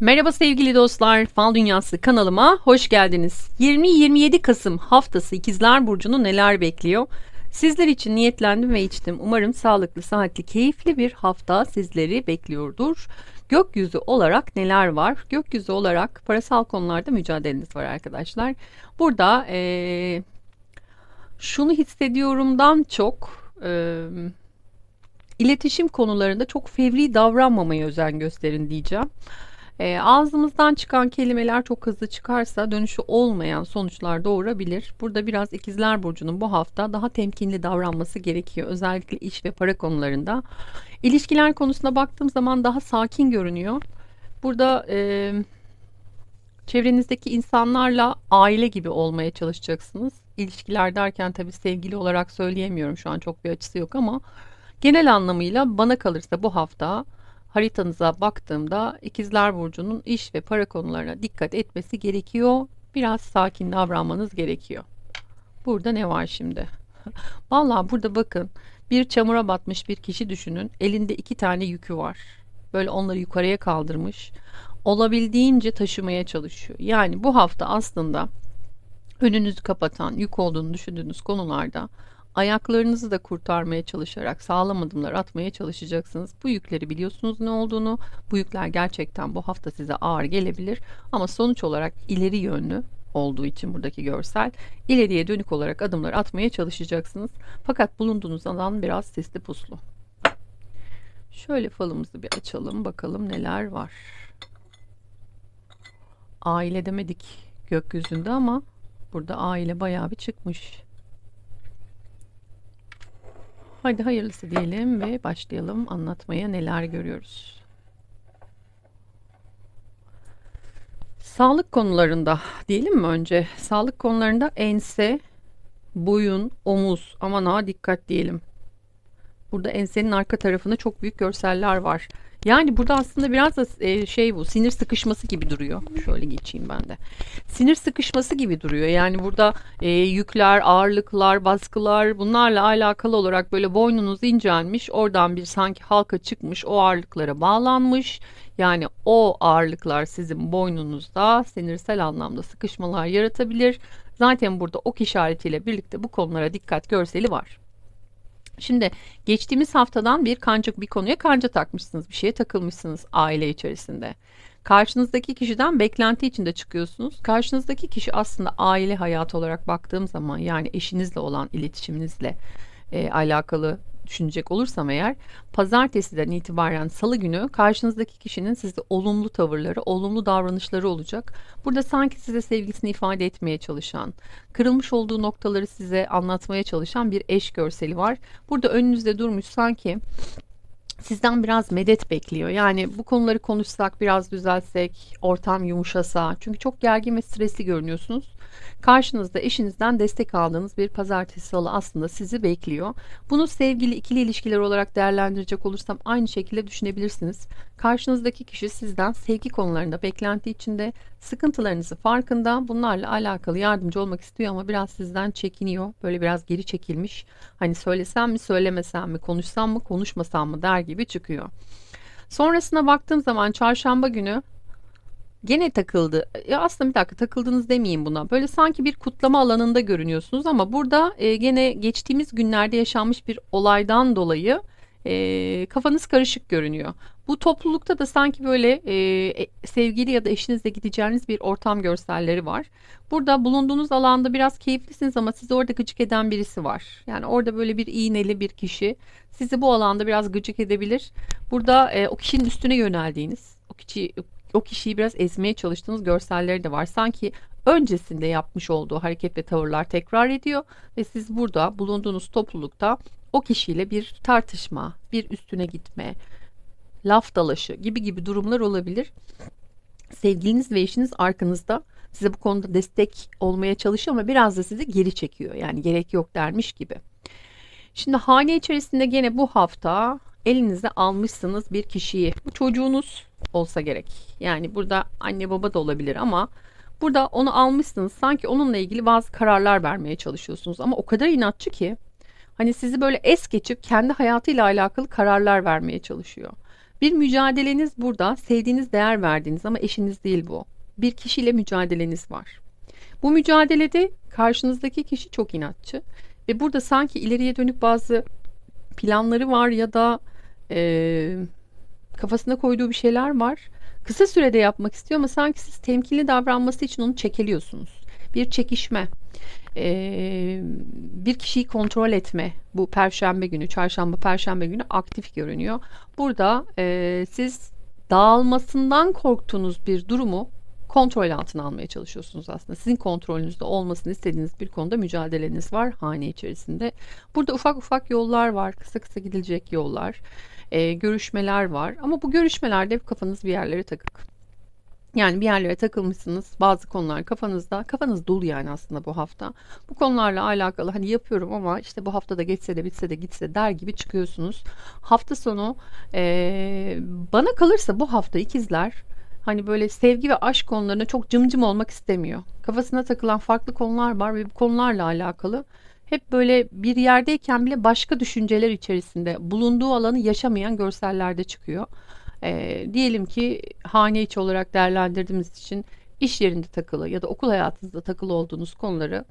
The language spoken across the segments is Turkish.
Merhaba sevgili dostlar, Fal Dünyası kanalıma hoş geldiniz. 20-27 Kasım haftası İkizler Burcu'nu neler bekliyor? Sizler için niyetlendim ve içtim. Umarım sağlıklı, saatli, keyifli bir hafta sizleri bekliyordur. Gökyüzü olarak neler var? Gökyüzü olarak parasal konularda mücadeleniz var arkadaşlar. Burada ee, şunu hissediyorumdan çok e, iletişim konularında çok fevri davranmamaya özen gösterin diyeceğim. E, ağzımızdan çıkan kelimeler çok hızlı çıkarsa dönüşü olmayan sonuçlar doğurabilir. Burada biraz ikizler burcunun bu hafta daha temkinli davranması gerekiyor. Özellikle iş ve para konularında. İlişkiler konusuna baktığım zaman daha sakin görünüyor. Burada e, çevrenizdeki insanlarla aile gibi olmaya çalışacaksınız. İlişkiler derken tabii sevgili olarak söyleyemiyorum şu an çok bir açısı yok ama genel anlamıyla bana kalırsa bu hafta haritanıza baktığımda ikizler burcunun iş ve para konularına dikkat etmesi gerekiyor. Biraz sakin davranmanız gerekiyor. Burada ne var şimdi? Vallahi burada bakın bir çamura batmış bir kişi düşünün. Elinde iki tane yükü var. Böyle onları yukarıya kaldırmış. Olabildiğince taşımaya çalışıyor. Yani bu hafta aslında önünüzü kapatan, yük olduğunu düşündüğünüz konularda ayaklarınızı da kurtarmaya çalışarak sağlam adımlar atmaya çalışacaksınız. Bu yükleri biliyorsunuz ne olduğunu. Bu yükler gerçekten bu hafta size ağır gelebilir ama sonuç olarak ileri yönlü olduğu için buradaki görsel ileriye dönük olarak adımlar atmaya çalışacaksınız. Fakat bulunduğunuz alan biraz sisli puslu. Şöyle falımızı bir açalım bakalım neler var. Aile demedik gökyüzünde ama burada aile bayağı bir çıkmış. Hadi hayırlısı diyelim ve başlayalım anlatmaya neler görüyoruz. Sağlık konularında diyelim mi önce? Sağlık konularında ense, boyun, omuz aman ha dikkat diyelim. Burada ensenin arka tarafında çok büyük görseller var. Yani burada aslında biraz da e, şey bu sinir sıkışması gibi duruyor. Şöyle geçeyim ben de. Sinir sıkışması gibi duruyor. Yani burada e, yükler, ağırlıklar, baskılar bunlarla alakalı olarak böyle boynunuz incelmiş. Oradan bir sanki halka çıkmış o ağırlıklara bağlanmış. Yani o ağırlıklar sizin boynunuzda sinirsel anlamda sıkışmalar yaratabilir. Zaten burada ok işaretiyle birlikte bu konulara dikkat görseli var. Şimdi geçtiğimiz haftadan bir kancık bir konuya kanca takmışsınız, bir şeye takılmışsınız aile içerisinde. Karşınızdaki kişiden beklenti içinde çıkıyorsunuz. Karşınızdaki kişi aslında aile hayatı olarak baktığım zaman yani eşinizle olan iletişiminizle e, alakalı düşünecek olursam eğer pazartesiden itibaren salı günü karşınızdaki kişinin size olumlu tavırları, olumlu davranışları olacak. Burada sanki size sevgisini ifade etmeye çalışan, kırılmış olduğu noktaları size anlatmaya çalışan bir eş görseli var. Burada önünüzde durmuş sanki sizden biraz medet bekliyor. Yani bu konuları konuşsak, biraz düzelsek, ortam yumuşasa. Çünkü çok gergin ve stresli görünüyorsunuz. Karşınızda eşinizden destek aldığınız bir pazartesi salı aslında sizi bekliyor. Bunu sevgili ikili ilişkiler olarak değerlendirecek olursam aynı şekilde düşünebilirsiniz. Karşınızdaki kişi sizden sevgi konularında beklenti içinde sıkıntılarınızı farkında. Bunlarla alakalı yardımcı olmak istiyor ama biraz sizden çekiniyor. Böyle biraz geri çekilmiş. Hani söylesem mi söylemesem mi konuşsam mı konuşmasam mı der gibi çıkıyor. Sonrasına baktığım zaman çarşamba günü Gene takıldı. Ya aslında bir dakika takıldınız demeyeyim buna. Böyle sanki bir kutlama alanında görünüyorsunz ama burada e, gene geçtiğimiz günlerde yaşanmış bir olaydan dolayı e, kafanız karışık görünüyor. Bu toplulukta da sanki böyle e, e, sevgili ya da eşinizle gideceğiniz bir ortam görselleri var. Burada bulunduğunuz alanda biraz keyiflisiniz ama sizi orada gıcık eden birisi var. Yani orada böyle bir iğneli bir kişi sizi bu alanda biraz gıcık edebilir. Burada e, o kişinin üstüne yöneldiğiniz, o kişi o kişiyi biraz ezmeye çalıştığınız görselleri de var. Sanki öncesinde yapmış olduğu hareket ve tavırlar tekrar ediyor ve siz burada bulunduğunuz toplulukta o kişiyle bir tartışma, bir üstüne gitme, laf dalaşı gibi gibi durumlar olabilir. Sevgiliniz ve eşiniz arkanızda size bu konuda destek olmaya çalışıyor ama biraz da sizi geri çekiyor. Yani gerek yok dermiş gibi. Şimdi hane içerisinde gene bu hafta elinize almışsınız bir kişiyi. Bu çocuğunuz olsa gerek. Yani burada anne baba da olabilir ama burada onu almışsınız. Sanki onunla ilgili bazı kararlar vermeye çalışıyorsunuz ama o kadar inatçı ki hani sizi böyle es geçip kendi hayatıyla alakalı kararlar vermeye çalışıyor. Bir mücadeleniz burada sevdiğiniz, değer verdiğiniz ama eşiniz değil bu. Bir kişiyle mücadeleniz var. Bu mücadelede karşınızdaki kişi çok inatçı ve burada sanki ileriye dönük bazı planları var ya da e, kafasına koyduğu bir şeyler var. Kısa sürede yapmak istiyor ama sanki siz temkinli davranması için onu çekeliyorsunuz. Bir çekişme, e, bir kişiyi kontrol etme bu perşembe günü, çarşamba, perşembe günü aktif görünüyor. Burada e, siz dağılmasından korktuğunuz bir durumu kontrol altına almaya çalışıyorsunuz aslında. Sizin kontrolünüzde olmasını istediğiniz bir konuda mücadeleniz var hane içerisinde. Burada ufak ufak yollar var, kısa kısa gidilecek yollar, e, görüşmeler var. Ama bu görüşmelerde hep kafanız bir yerlere takık. Yani bir yerlere takılmışsınız. Bazı konular kafanızda. Kafanız dolu yani aslında bu hafta. Bu konularla alakalı hani yapıyorum ama işte bu hafta da geçse de bitse de gitse der gibi çıkıyorsunuz. Hafta sonu e, bana kalırsa bu hafta ikizler hani böyle sevgi ve aşk konularına çok cımcım olmak istemiyor. Kafasına takılan farklı konular var ve bu konularla alakalı hep böyle bir yerdeyken bile başka düşünceler içerisinde bulunduğu alanı yaşamayan görsellerde çıkıyor. E, diyelim ki hane içi olarak değerlendirdiğimiz için iş yerinde takılı ya da okul hayatınızda takılı olduğunuz konuları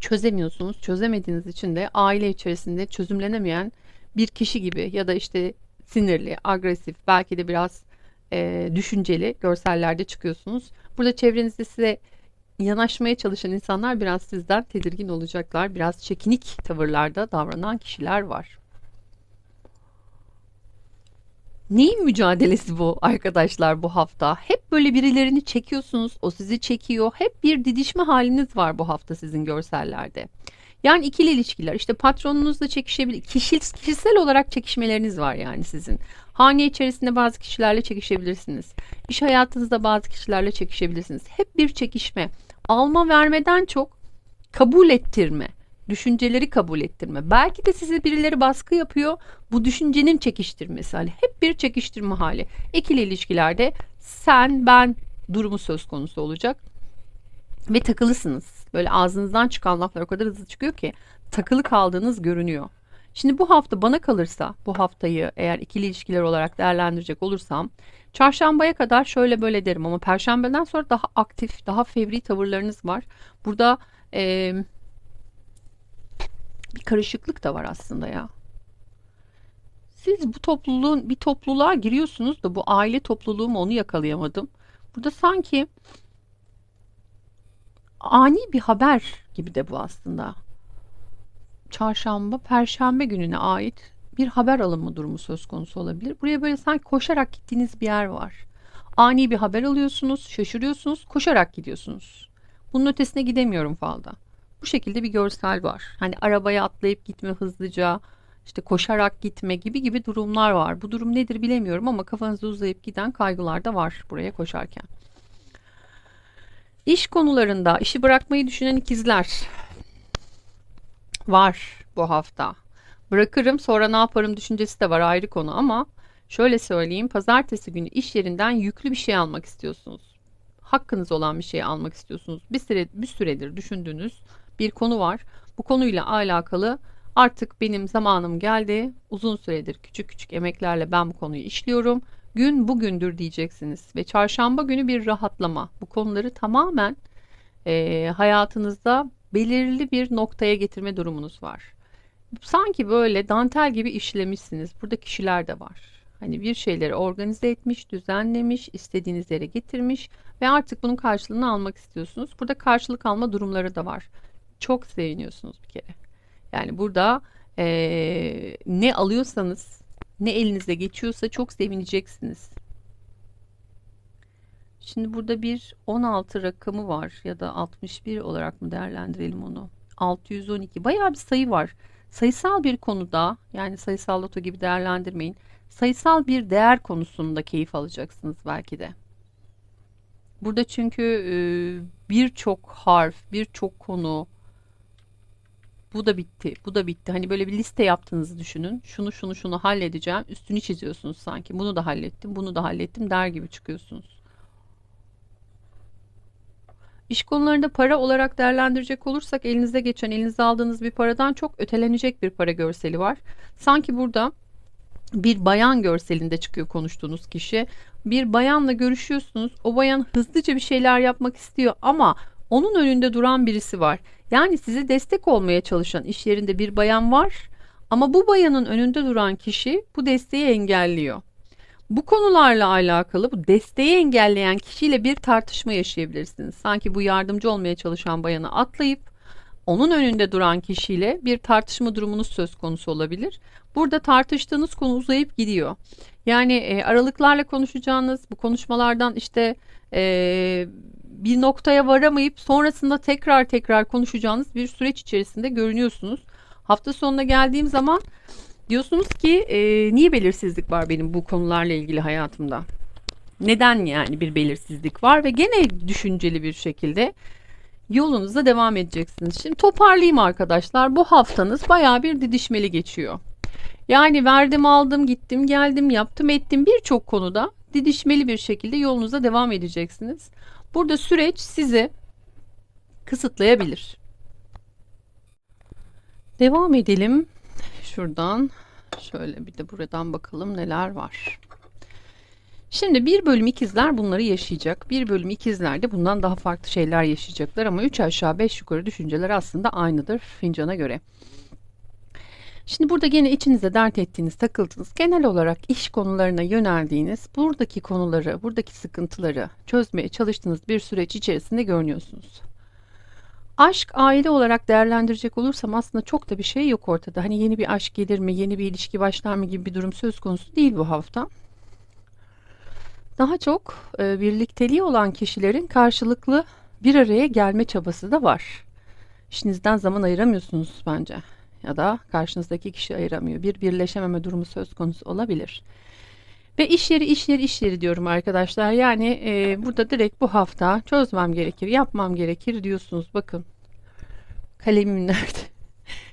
çözemiyorsunuz. Çözemediğiniz için de aile içerisinde çözümlenemeyen bir kişi gibi ya da işte sinirli, agresif, belki de biraz e, düşünceli görsellerde çıkıyorsunuz. Burada çevrenizde size yanaşmaya çalışan insanlar biraz sizden tedirgin olacaklar. Biraz çekinik tavırlarda davranan kişiler var. Neyin mücadelesi bu arkadaşlar bu hafta? Hep böyle birilerini çekiyorsunuz, o sizi çekiyor. Hep bir didişme haliniz var bu hafta sizin görsellerde. Yani ikili ilişkiler işte patronunuzla çekişebilir. Kişil, kişisel olarak çekişmeleriniz var yani sizin. Hane içerisinde bazı kişilerle çekişebilirsiniz. İş hayatınızda bazı kişilerle çekişebilirsiniz. Hep bir çekişme. Alma vermeden çok kabul ettirme. Düşünceleri kabul ettirme. Belki de size birileri baskı yapıyor. Bu düşüncenin çekiştirmesi. Hani hep bir çekiştirme hali. İkili ilişkilerde sen ben durumu söz konusu olacak. Ve takılısınız. Böyle ağzınızdan çıkan laflar o kadar hızlı çıkıyor ki takılı kaldığınız görünüyor. Şimdi bu hafta bana kalırsa bu haftayı eğer ikili ilişkiler olarak değerlendirecek olursam çarşambaya kadar şöyle böyle derim ama perşembeden sonra daha aktif, daha fevri tavırlarınız var. Burada e, bir karışıklık da var aslında ya. Siz bu topluluğun bir topluluğa giriyorsunuz da bu aile topluluğu onu yakalayamadım. Burada sanki ani bir haber gibi de bu aslında. Çarşamba, perşembe gününe ait bir haber alımı durumu söz konusu olabilir. Buraya böyle sanki koşarak gittiğiniz bir yer var. Ani bir haber alıyorsunuz, şaşırıyorsunuz, koşarak gidiyorsunuz. Bunun ötesine gidemiyorum falda. Bu şekilde bir görsel var. Hani arabaya atlayıp gitme hızlıca, işte koşarak gitme gibi gibi durumlar var. Bu durum nedir bilemiyorum ama kafanızda uzayıp giden kaygılar da var buraya koşarken. İş konularında işi bırakmayı düşünen ikizler var bu hafta. Bırakırım sonra ne yaparım düşüncesi de var ayrı konu ama şöyle söyleyeyim pazartesi günü iş yerinden yüklü bir şey almak istiyorsunuz. Hakkınız olan bir şey almak istiyorsunuz. Bir süre bir süredir düşündüğünüz bir konu var. Bu konuyla alakalı artık benim zamanım geldi. Uzun süredir küçük küçük emeklerle ben bu konuyu işliyorum. Gün bugündür diyeceksiniz ve çarşamba günü bir rahatlama. Bu konuları tamamen e, hayatınızda belirli bir noktaya getirme durumunuz var. Sanki böyle dantel gibi işlemişsiniz. Burada kişiler de var. Hani bir şeyleri organize etmiş, düzenlemiş, istediğiniz yere getirmiş ve artık bunun karşılığını almak istiyorsunuz. Burada karşılık alma durumları da var. Çok seviniyorsunuz bir kere. Yani burada ee, ne alıyorsanız, ne elinize geçiyorsa çok sevineceksiniz. Şimdi burada bir 16 rakamı var ya da 61 olarak mı değerlendirelim onu? 612 bayağı bir sayı var. Sayısal bir konuda yani sayısal loto gibi değerlendirmeyin. Sayısal bir değer konusunda keyif alacaksınız belki de. Burada çünkü e, birçok harf, birçok konu bu da bitti, bu da bitti. Hani böyle bir liste yaptığınızı düşünün. Şunu şunu şunu halledeceğim. Üstünü çiziyorsunuz sanki. Bunu da hallettim, bunu da hallettim der gibi çıkıyorsunuz. İş konularında para olarak değerlendirecek olursak elinize geçen, elinize aldığınız bir paradan çok ötelenecek bir para görseli var. Sanki burada bir bayan görselinde çıkıyor konuştuğunuz kişi. Bir bayanla görüşüyorsunuz. O bayan hızlıca bir şeyler yapmak istiyor ama onun önünde duran birisi var. Yani size destek olmaya çalışan iş yerinde bir bayan var ama bu bayanın önünde duran kişi bu desteği engelliyor. Bu konularla alakalı bu desteği engelleyen kişiyle bir tartışma yaşayabilirsiniz. Sanki bu yardımcı olmaya çalışan bayanı atlayıp onun önünde duran kişiyle bir tartışma durumunuz söz konusu olabilir. Burada tartıştığınız konu uzayıp gidiyor. Yani e, aralıklarla konuşacağınız bu konuşmalardan işte e, bir noktaya varamayıp sonrasında tekrar tekrar konuşacağınız bir süreç içerisinde görünüyorsunuz. Hafta sonuna geldiğim zaman diyorsunuz ki e, niye belirsizlik var benim bu konularla ilgili hayatımda? Neden yani bir belirsizlik var ve gene düşünceli bir şekilde yolunuza devam edeceksiniz. Şimdi toparlayayım arkadaşlar. Bu haftanız baya bir didişmeli geçiyor. Yani verdim aldım gittim geldim yaptım ettim birçok konuda didişmeli bir şekilde yolunuza devam edeceksiniz. Burada süreç sizi kısıtlayabilir. Devam edelim. Şuradan şöyle bir de buradan bakalım neler var. Şimdi bir bölüm ikizler bunları yaşayacak. Bir bölüm ikizler de bundan daha farklı şeyler yaşayacaklar ama 3 aşağı 5 yukarı düşünceler aslında aynıdır fincana göre. Şimdi burada gene içinize dert ettiğiniz, takıldığınız, genel olarak iş konularına yöneldiğiniz, buradaki konuları, buradaki sıkıntıları çözmeye çalıştığınız bir süreç içerisinde görünüyorsunuz. Aşk aile olarak değerlendirecek olursam aslında çok da bir şey yok ortada. Hani yeni bir aşk gelir mi, yeni bir ilişki başlar mı gibi bir durum söz konusu değil bu hafta. Daha çok e, birlikteliği olan kişilerin karşılıklı bir araya gelme çabası da var. İşinizden zaman ayıramıyorsunuz bence ya da karşınızdaki kişi ayıramıyor. Bir birleşememe durumu söz konusu olabilir. Ve iş yeri iş yeri iş yeri diyorum arkadaşlar. Yani e, burada direkt bu hafta çözmem gerekir, yapmam gerekir diyorsunuz. Bakın kalemim nerede?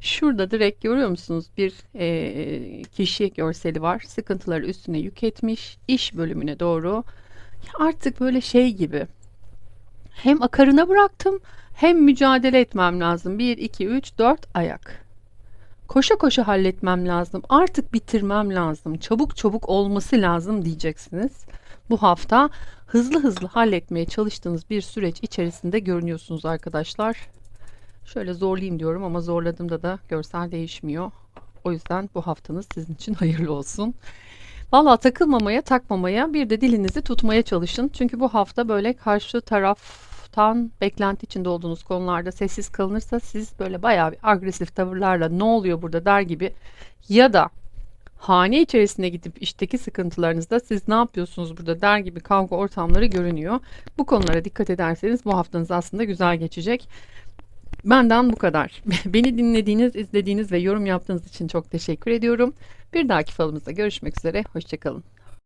Şurada direkt görüyor musunuz bir e, kişi görseli var. Sıkıntıları üstüne yük etmiş. iş bölümüne doğru. Ya artık böyle şey gibi. Hem akarına bıraktım hem mücadele etmem lazım. 1, 2, 3, 4 ayak. Koşa koşa halletmem lazım. Artık bitirmem lazım. Çabuk çabuk olması lazım diyeceksiniz. Bu hafta hızlı hızlı halletmeye çalıştığınız bir süreç içerisinde görünüyorsunuz arkadaşlar. Şöyle zorlayayım diyorum ama zorladığımda da görsel değişmiyor. O yüzden bu haftanız sizin için hayırlı olsun. Valla takılmamaya, takmamaya, bir de dilinizi tutmaya çalışın. Çünkü bu hafta böyle karşı taraftan beklenti içinde olduğunuz konularda sessiz kalınırsa siz böyle bayağı bir agresif tavırlarla ne oluyor burada der gibi ya da hane içerisine gidip işteki sıkıntılarınızda siz ne yapıyorsunuz burada der gibi kavga ortamları görünüyor. Bu konulara dikkat ederseniz bu haftanız aslında güzel geçecek. Benden bu kadar. Beni dinlediğiniz, izlediğiniz ve yorum yaptığınız için çok teşekkür ediyorum. Bir dahaki falımızda görüşmek üzere. Hoşçakalın.